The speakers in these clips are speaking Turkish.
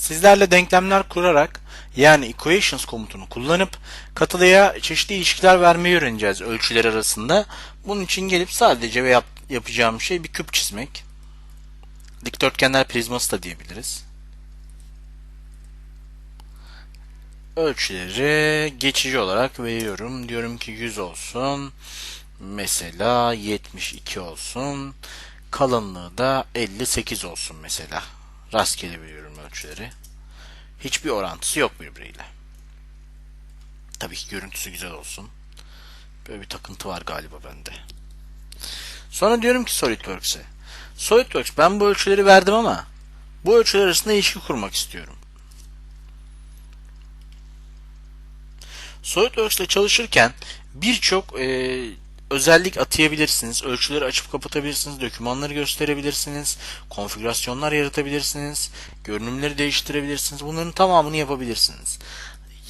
Sizlerle denklemler kurarak yani equations komutunu kullanıp katılıya çeşitli ilişkiler vermeyi öğreneceğiz ölçüler arasında. Bunun için gelip sadece ve yap- yapacağım şey bir küp çizmek. Dikdörtgenler prizması da diyebiliriz. Ölçüleri geçici olarak veriyorum. Diyorum ki 100 olsun. Mesela 72 olsun. Kalınlığı da 58 olsun mesela. Rastgele veriyorum ölçüleri. Hiçbir orantısı yok birbiriyle. Tabii ki görüntüsü güzel olsun. Böyle bir takıntı var galiba bende. Sonra diyorum ki SolidWorks'e. SolidWorks ben bu ölçüleri verdim ama bu ölçüler arasında ilişki kurmak istiyorum. SolidWorks ile çalışırken birçok e, özellik atayabilirsiniz. Ölçüleri açıp kapatabilirsiniz. Dokümanları gösterebilirsiniz. Konfigürasyonlar yaratabilirsiniz. Görünümleri değiştirebilirsiniz. Bunların tamamını yapabilirsiniz.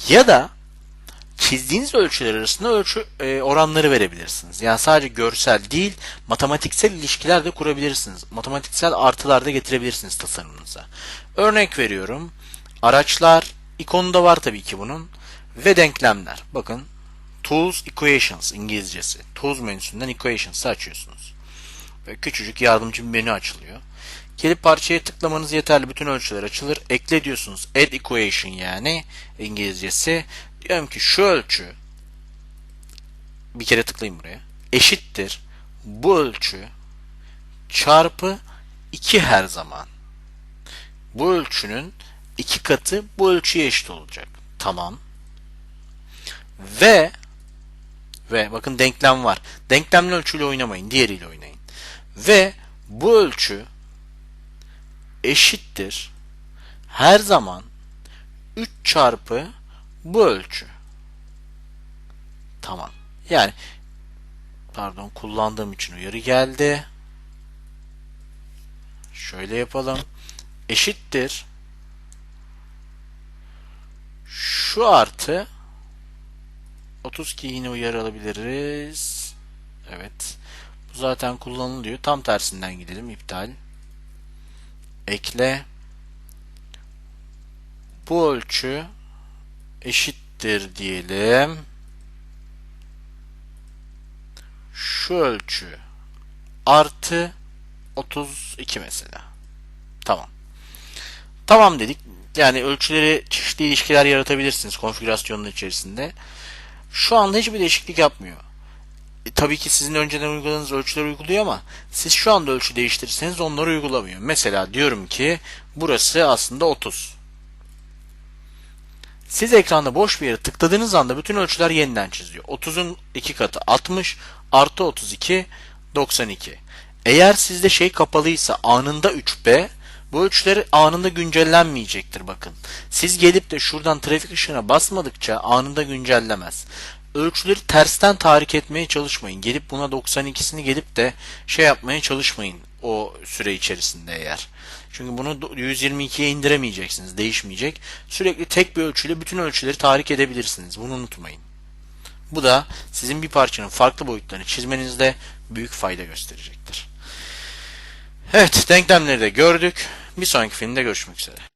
Ya da çizdiğiniz ölçüler arasında ölçü e, oranları verebilirsiniz. Yani sadece görsel değil, matematiksel ilişkiler de kurabilirsiniz. Matematiksel artılar da getirebilirsiniz tasarımınıza. Örnek veriyorum. Araçlar ikonu da var tabii ki bunun ve denklemler. Bakın Tools Equations İngilizcesi. Tools menüsünden Equations'ı açıyorsunuz. Böyle küçücük yardımcı bir menü açılıyor. Gelip parçaya tıklamanız yeterli. Bütün ölçüler açılır. Ekle diyorsunuz. Add Equation yani İngilizcesi. Diyorum ki şu ölçü bir kere tıklayayım buraya. Eşittir. Bu ölçü çarpı 2 her zaman. Bu ölçünün iki katı bu ölçüye eşit olacak. Tamam. Ve ve bakın denklem var. Denklemli ölçüyle oynamayın. Diğeriyle oynayın. Ve bu ölçü eşittir. Her zaman 3 çarpı bu ölçü. Tamam. Yani pardon kullandığım için uyarı geldi. Şöyle yapalım. Eşittir. Şu artı 32 yine uyarı alabiliriz. Evet. Bu zaten kullanılıyor. Tam tersinden gidelim. İptal. Ekle. Bu ölçü eşittir diyelim. Şu ölçü artı 32 mesela. Tamam. Tamam dedik. Yani ölçüleri çeşitli ilişkiler yaratabilirsiniz konfigürasyonun içerisinde. Şu anda hiçbir değişiklik yapmıyor. E, tabii ki sizin önceden uyguladığınız ölçüleri uyguluyor ama siz şu anda ölçü değiştirirseniz onları uygulamıyor. Mesela diyorum ki burası aslında 30. Siz ekranda boş bir yere tıkladığınız anda bütün ölçüler yeniden çiziyor. 30'un 2 katı 60 artı 32 92. Eğer sizde şey kapalıysa anında 3B bu ölçüleri anında güncellenmeyecektir bakın. Siz gelip de şuradan trafik ışığına basmadıkça anında güncellemez. Ölçüleri tersten tahrik etmeye çalışmayın. Gelip buna 92'sini gelip de şey yapmaya çalışmayın o süre içerisinde eğer. Çünkü bunu 122'ye indiremeyeceksiniz. Değişmeyecek. Sürekli tek bir ölçüyle bütün ölçüleri tahrik edebilirsiniz. Bunu unutmayın. Bu da sizin bir parçanın farklı boyutlarını çizmenizde büyük fayda gösterecektir. Evet, denklemleri de gördük. Bir sonraki filmde görüşmek üzere.